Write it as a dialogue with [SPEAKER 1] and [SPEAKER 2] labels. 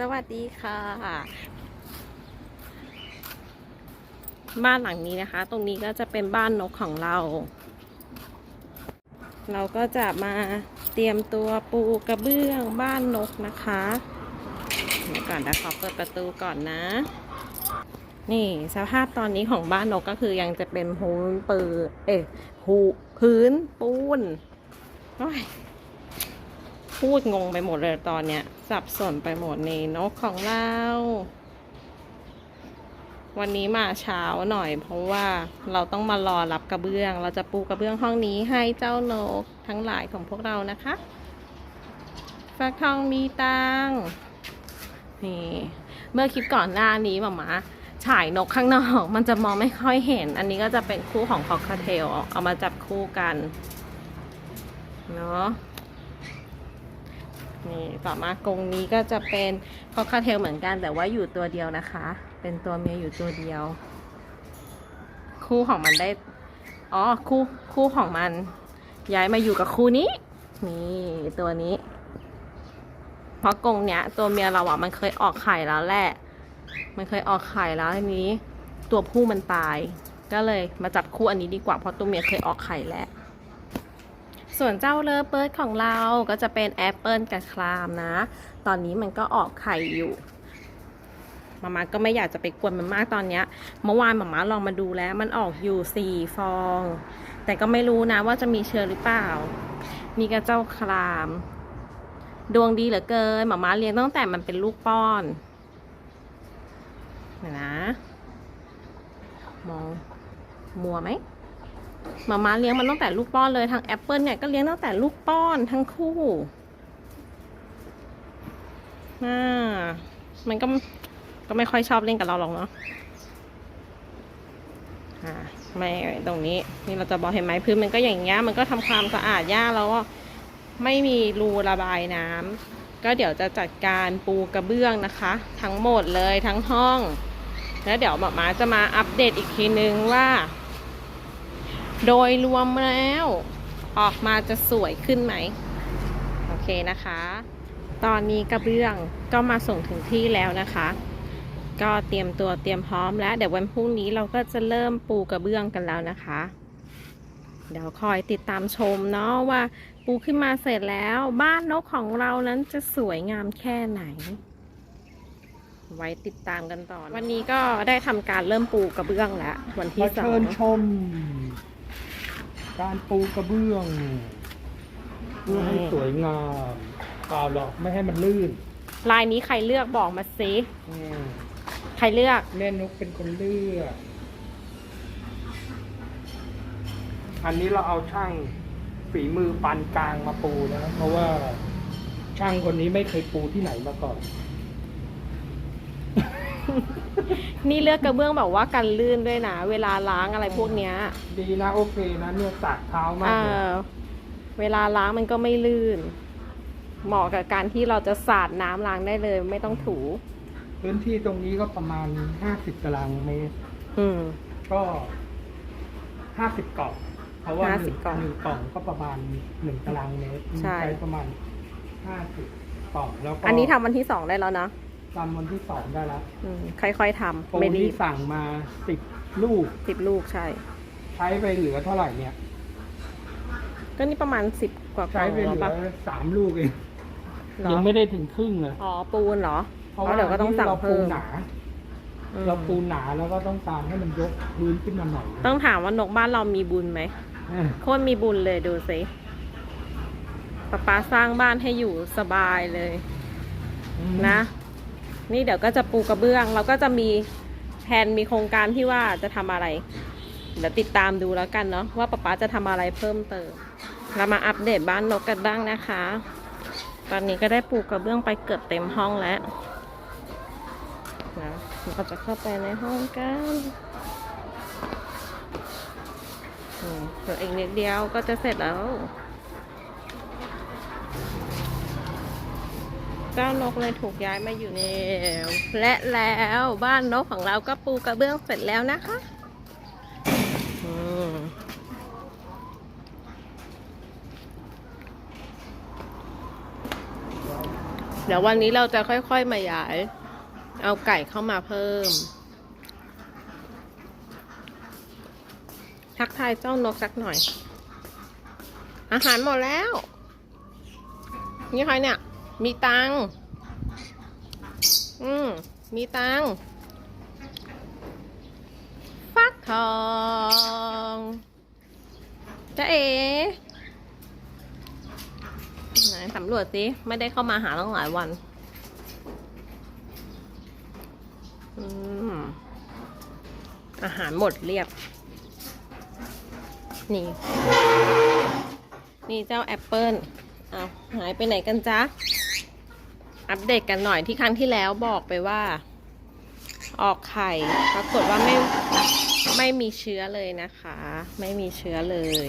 [SPEAKER 1] สวัสดีค่ะ บ้านหลังนี้นะคะ ตรงนี้ก็จะเป็นบ้านนกของเรา เราก็จะมาเตรียมตัวปูกระเบื้องบ้านนกนะคะเดี๋ยวก่อนนะขอเปิดประตูก่อนนะ นี่สภาพตอนนี้ของบ้านนกก็คือยังจะเป็นพื้นปืนเอ๊ะหูพื้นปูนโอ้ย พูดงงไปหมดเลยตอนเนี้ย สับสนไปหมดนี่นกของเราวันนี้มาเช้าหน่อย เพราะว่าเราต้องมารอรับกระเบื้อง เราจะปูกระเบื้องห้องนี้ให้เจ้านกทั้งหลายของพวกเรานะคะฟักทองมีตังนี่เมื่อคลิปก่อนหน้านี้หมามาฉายนกข้างนอก มันจะมองไม่ค่อยเห็น อันนี้ก็จะเป็นคู่ของคอกเทลเอามาจับคู่กันเนาะ นี่ต่อมากรงนี้ก็จะเป็นคอคาเทลเหมือนกันแต่ว่าอยู่ตัวเดียวนะคะ เป็นตัวเมียอยู่ตัวเดียว คู่ของมันได้อ๋อคู่คู่ของมัน ย้ายมาอยู่กับคู่นี้นี่ตัวนี้ เพราะกรงเนี้ย ตัวเมียเราอะมันเคยออกไข่แล้วแหละ มันเคยออกไข่แล้วทีนี้ ตัวผู้มันตาย ก็เลยมาจับคู่อันนี้ดีกว่าเพราะตัวเมียเคยออกไข่แล้ว ส่วนเจ้าเลอเปิร์ดของเราก็จะเป็นแอปเปิลกับคลามนะ ตอนนี้มันก็ออกไข่อยู่มาม่าก็ไม่อยากจะไปกวนมันมากตอนเนี้ย เมื่อวานมาม่าลองมาดูแล้ว มันออกอยู่สี่ฟอง แต่ก็ไม่รู้นะว่าจะมีเชื้อหรือเปล่า นี่ก็เจ้าคลาม ดวงดีเหลือเกินหมาม่าเลี้ยงตั้งแต่มันเป็นลูกป้อนเดี๋ยวนะ มองมัวไหม มาม้าเลี้ยงมันตั้งแต่ลูกป้อนเลยทางแอปเปิลเนี่ยก็เลี้ยงตั้งแต่ลูกป้อนทั้งคู่อ่ามันก็ก็ไม่ค่อยชอบเล่นกับเราหรอกเนาะไม่ตรงนี้นี่เราจะบอกเห็นไหมพื้นมันก็อย่างเงี้ยมันก็ทำความสะอาดยากแล้วก็ไม่มีรูระบายน้ำก็เดี๋ยวจะจัดการปูกระเบื้องนะคะ ทั้งหมดเลยทั้งห้อง แล้วเดี๋ยวหมามาจะมาอัปเดตอีกทีนึงว่า โดยรวมแล้ว ออกมาจะสวยขึ้นไหม โอเคนะคะ ตอนนี้กระเบื้องก็มาส่งถึงที่แล้วนะคะ ก็เตรียมตัวเตรียมพร้อมแล้ว เดี๋ยววันพรุ่งนี้เราก็จะเริ่มปูกระเบื้องกันแล้วนะคะ เดี๋ยวคอยติดตามชมเนาะว่าปูขึ้นมาเสร็จแล้วบ้านนกของเรานั้นจะสวยงามแค่ไหน ไว้ติดตามกันต่อ วันนี้ก็ได้ทำการเริ่มปูกระเบื้องแล้ว วันที่
[SPEAKER 2] มา
[SPEAKER 1] สอ
[SPEAKER 2] เชิ
[SPEAKER 1] ง
[SPEAKER 2] ญชม การปูกระเบื้อง เพื่อให้สวยงามเปล่าหรอกไม่ให้มันลื่น
[SPEAKER 1] ลายนี้ใครเลือกบอกมาสิ
[SPEAKER 2] อืม
[SPEAKER 1] ใครเลือก
[SPEAKER 2] แม่นกเป็นคนเลือก อันนี้เราเอาช่างฝีมือปานกลางมาปูนะ เพราะว่าช่างคนนี้ไม่เคยปูที่ไหนมาก่อน
[SPEAKER 1] นี่เลือกกระเบื้องแบบว่ากันลื่นด้วยนะ เวลาล้างอะไรพวกเนี้ย
[SPEAKER 2] ดีนะโอเคนะเนี่ยสากเท้ามาก
[SPEAKER 1] เอ
[SPEAKER 2] เลย
[SPEAKER 1] อเวลาล้างมันก็ไม่ลื่น เหมาะกับการที่เราจะสาดน้ำล้างได้เลย ไม่ต้องถู
[SPEAKER 2] พื้นที่ตรงนี้ก็ประมาณห้าสิบตารางเมตร
[SPEAKER 1] อืม
[SPEAKER 2] ก็ห้าสิบกล่อง เพราะว่าหนึ่ง
[SPEAKER 1] 50กล่อง
[SPEAKER 2] หนึ่งกล่องก็ประมาณหนึ่งตารางเมตร
[SPEAKER 1] ใช่
[SPEAKER 2] ประมาณห้าสิบกล่องแล้วก็
[SPEAKER 1] อันนี้ทำวันที่สองได้แล้วนะ
[SPEAKER 2] ตามวันที่สองได้แล้ว
[SPEAKER 1] อืมค่อยๆท
[SPEAKER 2] ปูำ
[SPEAKER 1] ไม่รี
[SPEAKER 2] ที่
[SPEAKER 1] บ
[SPEAKER 2] สั่งมาสิบลูก
[SPEAKER 1] สิบลูกใช่
[SPEAKER 2] ใช้ไปเหลือเท่าไหร่เนี่ย
[SPEAKER 1] ก็นี่ประมาณสิบกว่ากล่
[SPEAKER 2] ใช้
[SPEAKER 1] อง
[SPEAKER 2] ไปเห
[SPEAKER 1] แล้ว
[SPEAKER 2] ลือ
[SPEAKER 1] ปะ
[SPEAKER 2] สามลูกเอง
[SPEAKER 1] เหรอ
[SPEAKER 2] ยังไม่ได้ถึงครึ่งเลย
[SPEAKER 1] อ๋อปูนเหรอ
[SPEAKER 2] เพราะ
[SPEAKER 1] อ๋อ
[SPEAKER 2] ว่า
[SPEAKER 1] เดี๋ยวก็ต้องสั่ง
[SPEAKER 2] เราปู
[SPEAKER 1] เพิ่ม
[SPEAKER 2] หนา
[SPEAKER 1] อืม
[SPEAKER 2] เราปูหนาแล้วก็ต้องการให้มันยกพื้นขึ้นมาหน่อย
[SPEAKER 1] ต้องถามว่านกบ้านเรามีบุญไหม
[SPEAKER 2] เออ
[SPEAKER 1] โคตรมีบุญเลยดูสิป๊าป๊าสร้างบ้านให้อยู่สบายเลยนะ นี่เดี๋ยวก็จะปูกระเบื้องเราก็จะมีแผนมีโครงการที่ว่าจะทำอะไร เดี๋ยวติดตามดูแล้วกันเนาะว่าป๊าป๊าจะทำอะไรเพิ่มเติม เรามาอัปเดตบ้านนกกันบ้างนะคะ ตอนนี้ก็ได้ปูกระเบื้องไปเกือบเต็มห้องแล้วนะเราจะเข้าไปในห้องกันเดี๋ยวอีกนิดเดียวก็จะเสร็จแล้ว เจ้านกเลยถูกย้ายมาอยู่ในและแล้วบ้านนกของเราก็ปูกระเบื้องเสร็จแล้วนะคะเดี๋ยววันนี้เราจะค่อย ๆ มาย้าย เอาไก่เข้ามาเพิ่ม ทักทายเจ้านกสักหน่อย อาหารหมดแล้ว นี่ใครเนี่ย มีตังอืมมีตังฟักทองจะเอไหนสำรวจสิ ไม่ได้เข้ามาหาตั้งหลายวันอืมอาหารหมดเรียบ นี่ นี่เจ้าแอปเปิ้ล เอาหายไปไหนกันจ๊ะ อัปเดตกันหน่อยที่ครั้งที่แล้วบอกไปว่า ออกไข่ปรากฏว่าไม่ไม่มีเชื้อเลยนะคะ ไม่มีเชื้อเลย